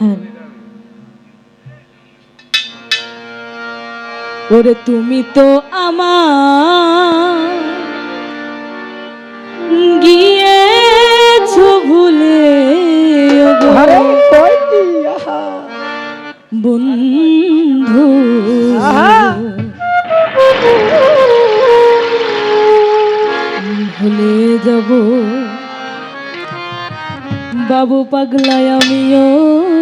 হ্যাঁ। ওরে তুমি তো আমার গিয়েছো ভুলে বন্ধু। ভুলে যাব। বাবু পাগলায় আমিও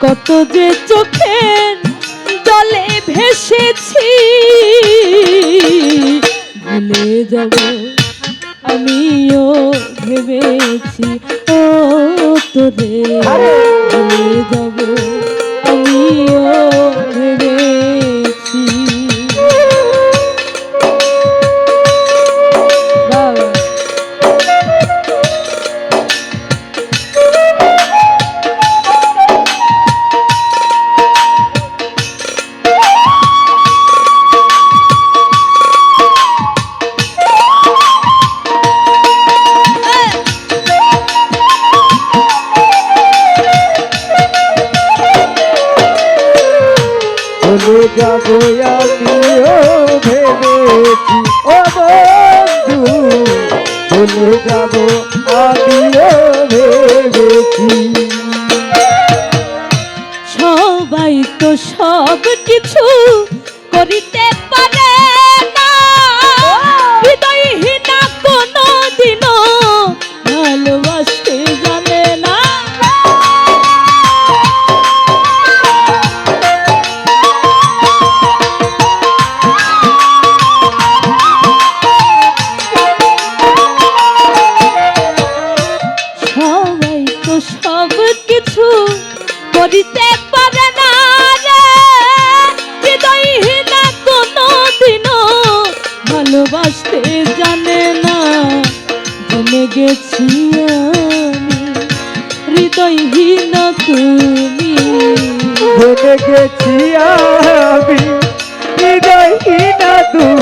কত যে চোখের জলে ভেসেছি ভুলে যাব আমিও ভেবেছি ও তোরে। ভুলে যাব আমিও ভেবেছি। ও বন্ধু চলে যাব সবাই তো সব কিছু করিতে পারে না রে। হৃদয়হীনা কোনো দিনও ভালোবাসতে জানে না। জেনে গেছি আমি। হৃদয়হীন তুমি। জেনে গেছি আমি। হৃদয়হীনা তুমি।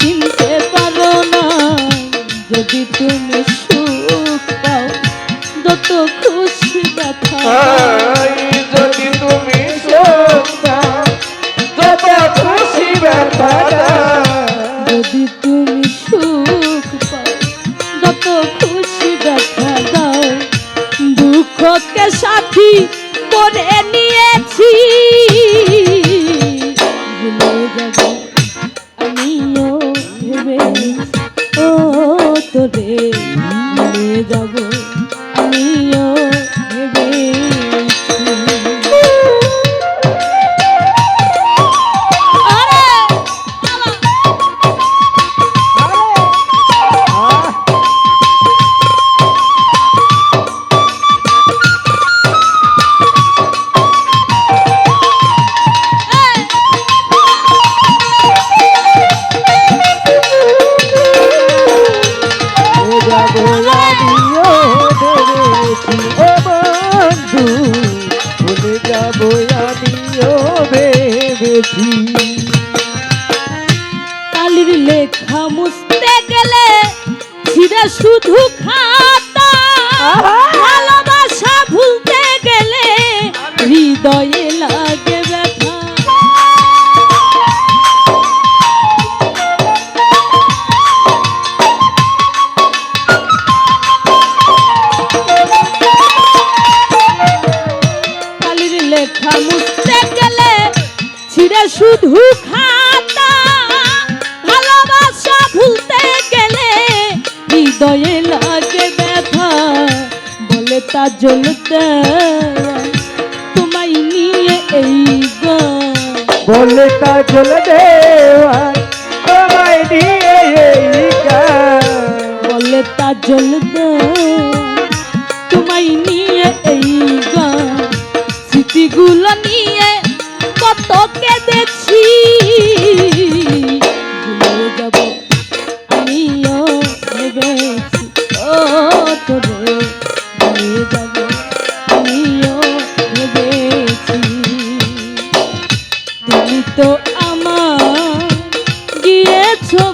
চিনতে পারো না। যদি তুমি যত খুশি ব্যথা লেখা মুছতে গেলে ছিঁড়ে শুধু খাতা ভালোবাসা ভুলতে গেলে হৃদয়ে কাজল তোমায় নিয়ে এই গো। কাজল দেওয়া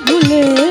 ভুলে